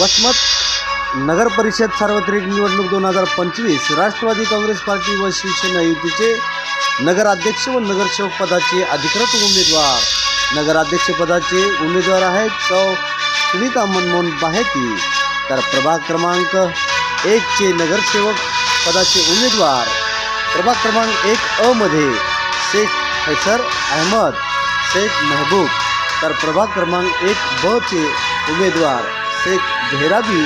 वसमत नगर परिषद सार्वत्रिक निवडणूक दोन हजार पंचवीस राष्ट्रवादी काँग्रेस पार्टी व शिवसेना युतीचे नगराध्यक्ष व नगरसेवक पदाचे अधिकृत उमेदवार. नगराध्यक्षपदाचे उमेदवार आहेत सौ सुनीता मनमोहन बाहेती. तर प्रभाग क्रमांक एकचे नगरसेवक पदाचे उमेदवार. प्रभाग क्रमांक एक अ मध्ये शेख हैसर अहमद शेख महबूब. तर प्रभाग क्रमांक एक ब चे उमेदवार. शेख झेहराबी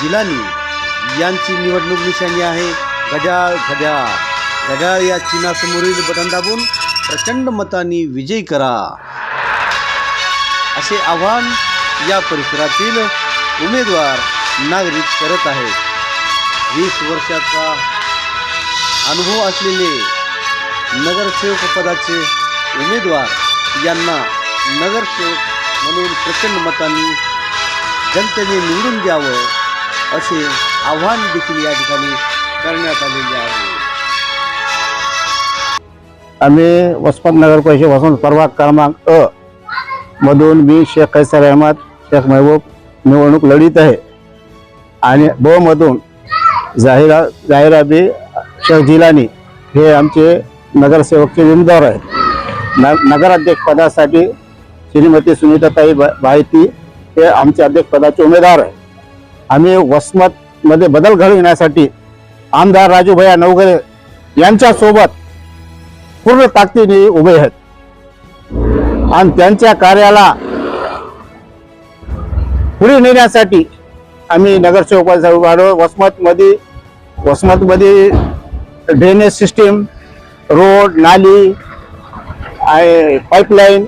जिलानी यांची निवडणूक निशाणी आहे. घड्याळ घड्याळ घड्याळ या चिन्हासमोरील बटन दाबून प्रचंड मतांनी विजयी करा. असे आव्हान या परिसरातील उमेदवार नागरिक करत आहेत. वीस वर्षाचा अनुभव असलेले नगरसेवक पदाचे उमेदवार यांना नगरसेवक म्हणून प्रचंड मतांनी जनतेने निवडून द्यावं असे आव्हान देखील या ठिकाणी करण्यात आलेले आहे. आम्ही वसमत नगर परिषद प्रभाग क्रमांक अ मधून मी शेख कैसर अहमद शेख महबूब निवडणूक लढीत आहे. आणि ब मधून जाहिरा जाहिराबी शेख जिलानी हे आमचे नगरसेवकचे उमेदवार आहेत. न नगराध्यक्ष पदासाठी श्रीमती सुनीताताई बा बायती हे आमचे अध्यक्ष पदाचे उमेदवार आहे आम्ही वसमतमध्ये बदल घडविण्यासाठी आमदार राजूभया नवगरे यांच्यासोबत पूर्ण ताकदीने उभे आहेत. आणि त्यांच्या कार्याला पुढे नेण्यासाठी आम्ही नगरसेवकाचा उभारो वसमतमध्ये वसमतमध्ये ड्रेनेज सिस्टीम रोड नाली पाईपलाईन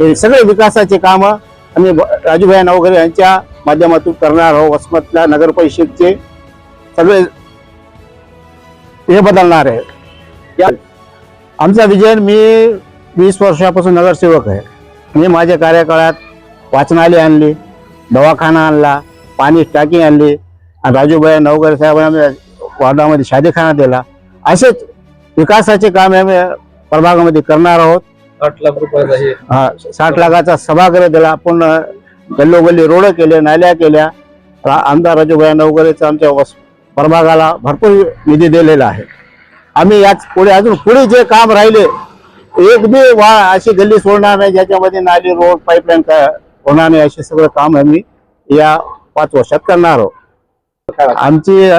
हे सगळे विकासाचे कामं आम्ही राजूभाई नवगरे यांच्या माध्यमातून करणार आहोत. वसमतल्या नगर परिषदचे सगळे हे बदलणार आहे. या आमचा विजयन मी वीस वर्षापासून नगरसेवक आहे. मी माझ्या कार्यकाळात वाचनालय आणली दवाखाना आणला पाणी टाकी आणली आणि राजूभाई नवगरे साहेबांना वार्डामध्ये शादीखाना दिला. असेच विकासाचे काम आम्ही प्रभागामध्ये करणार आहोत. साठ लाख रुपयाचा हे हा, साठ लाखाचा सभागृह दिला. आपण गल्लोगल्ली रोड केले नाल्या केल्या. आमदार राजूभाई नवगरेचा आमच्या प्रभागाला भरपूर निधी दिलेला आहे. आम्ही याच पुढे अजून पुढे जे काम राहिले एक बी वा अशी गल्ली सोडणार नाही ज्याच्यामध्ये नाली रोड पाईपलाईन होणार नाही असे सगळं काम आम्ही या पाच वर्षात करणार आहोत. आमची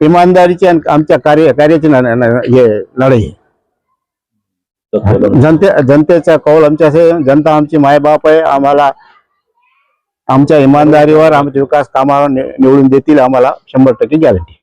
इमानदारीची आणि आमच्या कार्य कार्याची न- हे लढाई जनते जनतेचा कौल आमच्या जनता आमची मायबाप आहे आम्हाला आमच्या इमानदारीवर आमच्या विकास कामावर निवडून देतील आम्हाला शंभर टक्के गॅरंटी